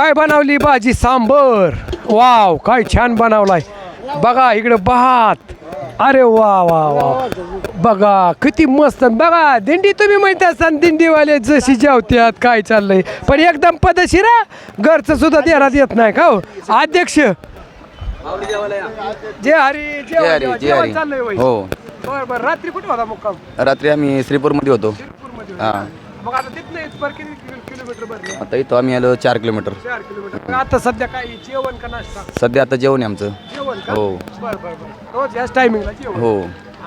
काय बनवली भाजी? सांबर. वाव काय छान बनवलाय. बघा इकडे भात. अरे वा वा वा. बघा किती मस्त. बघा दिंडी तुम्ही माहिती असाल दिंडीवाले जशी जेवत्यात काय चाललंय. पण एकदम पदशीर. घरचं सुद्धा देण्यात येत नाही का हो? अध्यक्ष. जे हरी जय हरी. चाललंय होय. हो. बरं बरं. रात्री कुठे होता मुक्काम? रात्री आम्ही श्रीपूरमध्ये होतो. हा. मग आता तिथनं इथपर किती किलो- किलोमीटर भरले. आता इथं आम्ही आलो चार किलोमीटर. चार किलोमीटर. मग आता सध्या काय जेवण का नाश्ता? सध्या आता जेवण आहे आमचं. जेवण का? हो. बरं बरं बरं. रोज याच टायमिंगला जेवण. हो.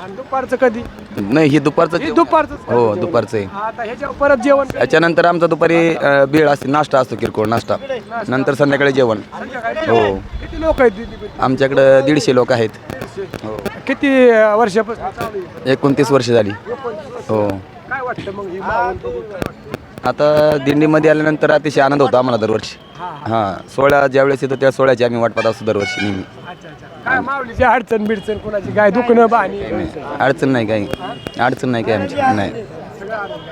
आणि दुपारचं कधी? नाही ही दुपारचं हे जेवण. दुपारचं हो दुपारचं आहे. आता ह्याच्यावर परत जेवण कधी? त्याच्यानंतर आमचा दुपारी अं, बीळ असते नाश्ता असतो किरकोळ नाश्ता. नंतर संध्याकाळी जेवण. संध्याकाळी हो. किती लोक आहेत आमच्याकडं दीडशे लोक आहेत. हो. किती अं, वर्षापासून? चालू आहे? एकोणतीस वर्ष. झाली हो. काय वाटतं मग ही माहोल बघून? काय वाटतं? आता दिंडीमध्ये आल्यानंतर अतिशय आनंद होतो आम्हाला दरवर्षी. हां. सोहळा ज्यावेळेस येतो त्या सोहळ्याची आम्ही वाट पाहत असतो दरवर्षी नेहमी. अच्छा अच्छा. काय माऊलीची अडचण बिडचण कोणाची काय दुखणं बाणी अडचण नाही काही. अडचण नाही काही आमची. नाही.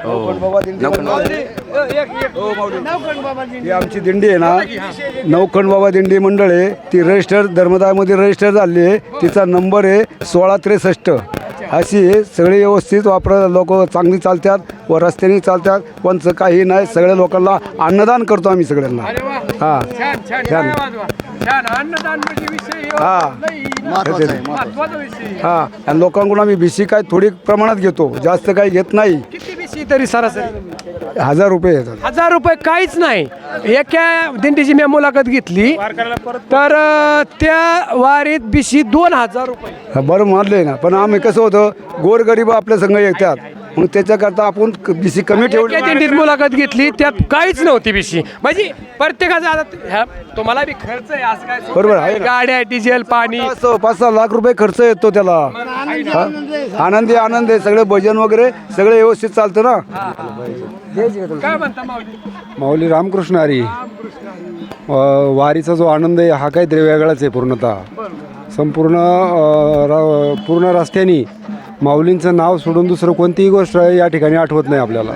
हो. नवखंड ही आमची दिंडी आहे ना. नवखंड बाबा दिंडी मंडळ आहे. ती रजिस्टर धर्मदायमध्ये रजिस्टर झाली आहे. तिचा नंबर आहे सोळा त्रेसष्ट. अशी आहे. सगळे व्यवस्थित वापर लोक चांगली चालतात व रस्त्याने चालतात कोणचं काही नाही सगळ्या लोकांना अन्नदान करतो आम्ही सगळ्यांना. हां. छान अन्नदान म्हणजे हा. हां. लोकांकडून आम्ही भिशी काय थोडी प्रमाणात घेतो. जास्त काही घेत नाही. तरी सरासरी. हजार रुपये येतात. हजार रुपये काहीच नाही. एका दिंडीची मी मुलाखत घेतली. तर अं, त्या वारीत बिशी दोन हजार रुपये. बरं मानले ना. पण आम्ही कसं होतं गोरगरीब आपल्या संघ येतात मग त्याच्याकरता आपण भिशी कमी ठेवली. दिंडीत मुलाखत घेतली त्यात काहीच नव्हती बिशी म्हणजे प्रत्येकाचा आता ह्या- तुम्हाला बी खर्च आहे असं काय बरोबर आहे ना. गाड्या डिझेल पाणी. पाच पाच सहा लाख रुपये खर्च येतो त्याला. हा? आनंदी आनंद आहे सगळे भजन वगैरे सगळे व्यवस्थित चालतं ना? काय म्हणता माऊली? माऊली रामकृष्ण हरी. अ, वारीचा जो आनंद आहे हा काहीतरी वेगळाच आहे पूर्णतः. संपूर्ण अ, रा- पूर्ण रस्त्याने माऊलींचं नाव सोडून दुसरं कोणतीही गोष्ट या ठिकाणी आठवत नाही आपल्याला.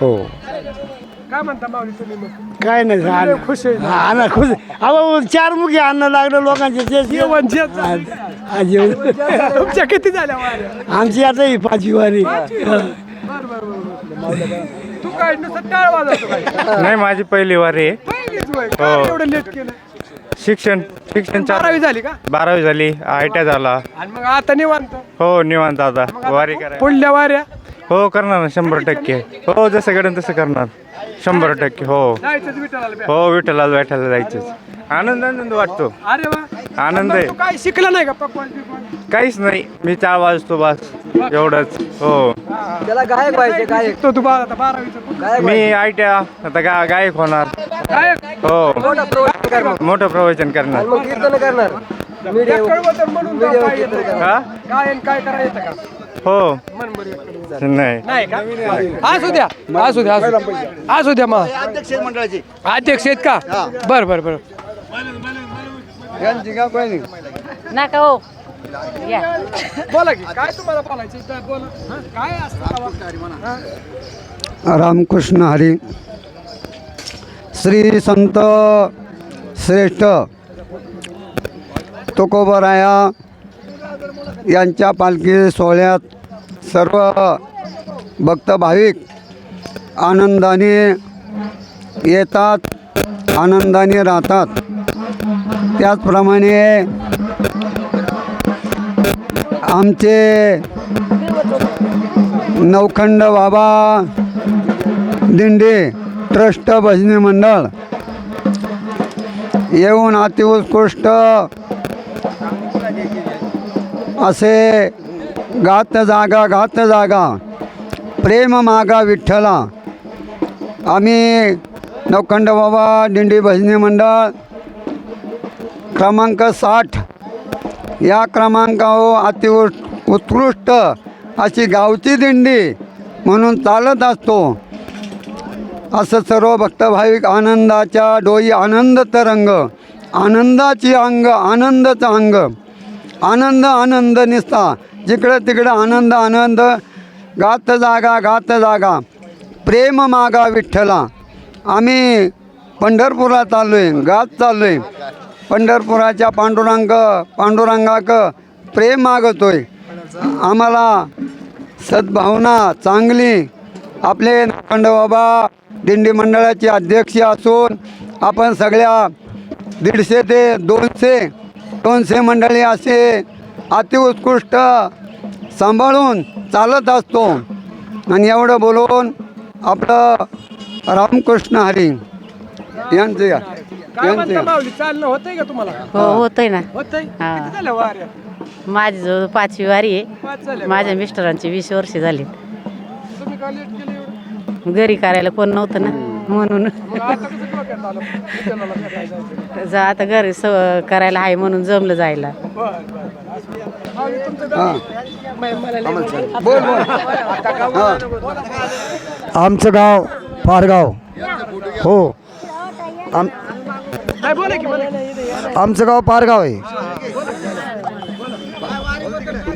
हो. काय म्हणता माऊली तुम्ही मग काय नाही खुश आहे. हा ना खुश अहो चार मुखी अन्न लागलं लोकांचे ते जेवण जे हा, जेवण. तुमच्या किती झाल्या वाऱ्या? आमची आता ही पाचवी वारी. तू काय नुसतं टाळ वाजवतो काय? नाही माझी पहिली वारी आहे. पहिलीच वय काय एवढं लेट केलं? शिक्षण शिक्षण चार बारावी झाली का? बारावी झाली आय टी झाला. आणि मग आता निवांत. हो निवांत आता वारी करा. पुढल्या वाऱ्या? हो करणार ना शंभर टक्के. हो जसं घडेल तसं करणार. शंभर टक्के हो. हो विठ्ठलाला बैठायला जायचंच. आनंद आनंद वाटतो. अरे वा. आनंद मग आहे. तू काय शिकला नाही का पकवान बिकवान? काहीच नाही. मी चार वाजतो बस. एवढंच. हो. तो तू बा- आता बारावीचं. मी आय टी आता गा गायक होणार. हो. मोठं प्रवचन करणार. कळवतं म्हणून जाऊ काय येतं का? हा काय का? हो. नाही. नाही का? असू द्या असू द्या असू द्या. असू द्या मग. अध्यक्ष आहेत का? बर बर बर. नका हो. या. बोला की काय तुम्हाला बोलायचं? इथं बोला. हं? काय असतं हं? रामकृष्ण हरी. श्री संत श्रेष्ठ. तुकोबराया यांच्या पालखी सोहळ्यात सर्व भक्त भाविक आनंदाने येतात आनंदाने राहतात. त्याचप्रमाणे आमचे नवखंड बाबा दिंडे ट्रस्ट भजनी मंडळ येऊन अतिउत्कृष्ट असे गात जागा गात जागा. प्रेम मागा विठ्ठला. आम्ही नवखंड बाबा दिंडी भजनी मंडळ क्रमांक साठ. या क्रमांकावर अति उत्कृष्ट अशी गावची दिंडी म्हणून चालत असतो. असं सर्व भक्तभाविक आनंदाच्या डोई आनंद तरंग. आनंदाची अंग आनंदाचं अंग. आनंद आनंद निसता. जिकडं तिकडं आनंद आनंद. गात जागा गात जागा. प्रेम मागा विठ्ठला. आम्ही पंढरपुरात चाललो आहे गात चाललो आहे पंढरपुराच्या पांडुरंग पांडुरंगाक प्रेम मागतोय. आम्हाला सद्भावना चांगली. आपले खंड बाबा दिंडी मंडळाचे अध्यक्ष असून आपण सगळ्या दीडशे ते दोनशे दोनशे मंडळी असे अतिउत्कृष्ट सांभाळून चालत असतो. आणि एवढं बोलून आपलं रामकृष्ण हरी यांचे काय म्हणता यांचे माऊली चालणं होतंय का तुम्हाला? हो होतंय ना. होतंय? हा. किती झालं वाऱ्या? माझी जवळ पाचवी वारी आहे. माझ्या मिस्टरांची वीस वर्ष झाली घरी करायला कोण नव्हतं ना म्हणून. जा आता घरी स करायला आहे म्हणून जमलं जायला. आमचं गाव पारगाव. हो. आम. आमचं गाव पारगाव आहे.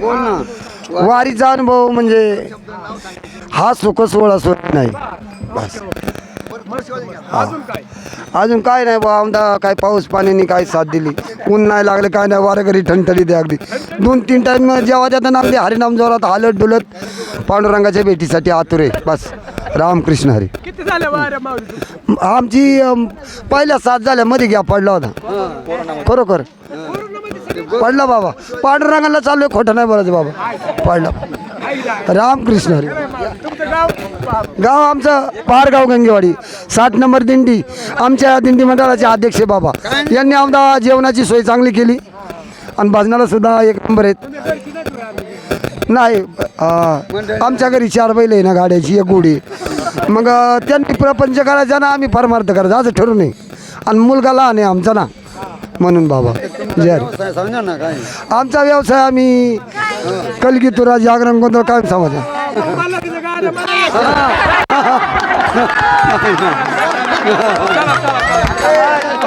बोल ना वारीचा अनुभव म्हणजे हा सुख सोहळा सोहळा नाही. बस. अजून काय अजून काय नाही बा आमदा काय पाऊस पाण्याने काय साथ दिली. ऊन नाही लागलं काय नाही वारं घरी ठणठणी द्या अगदी. दोन तीन टाईम जेव्हा जाताना अगदी हरिनाम जोरात हालत डुलत पांडुरंगाच्या भेटीसाठी आतुर बस. रामकृष्ण हरी. किती झाल्या वाऱ्या माऊली तुमच्या? आमची अम, पहिल्या सात झाल्या मध्ये घ्या पडला होता. खरोखर. पडला बाबा. पांडुरंगाला चाललोय खोटं नाही बोलायचं बाबा. पडला. रामकृष्ण हरी. गाव आमचं पारगाव गंगेवाडी. साठ नंबर दिंडी. आमच्या दिंडी मंडळाचे अध्यक्ष बाबा. यांनी आमदा जेवणाची सोय चांगली केली. आणि भजनाला सुद्धा एक नंबर आहेत. नाही आमच्या घरी चार बैल आहे ना गाड्याची एक गोडी मग त्यांनी प्रपंच करायचा ना आम्ही परमार्थ करायचा. असं ठरू नये. आणि मुलगा लहान आहे आमचा ना. म्हणून बाबा. जय आमचा व्यवसाय आम्ही कलगीतुरा जागरण गोंधळ काय समाजा मला